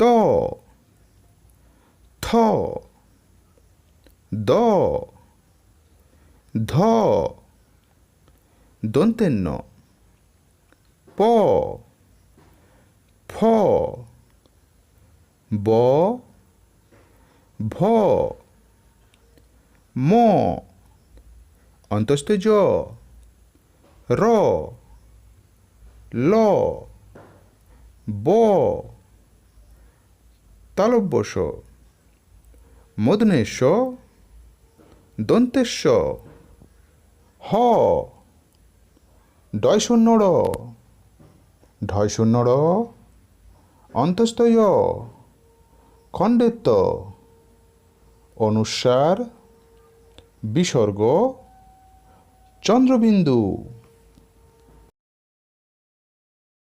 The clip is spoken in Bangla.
to, to, do, do, donten no, po, po, bo, bo, mo, antosto yo, ro, lo, bo, তালব্যস মদনেশ দন্তেশ্ব হ ডয় শূন্য র অন্তস্থয় খণ্ডেত্ব অনুস্বার বিসর্গ চন্দ্রবিন্দু।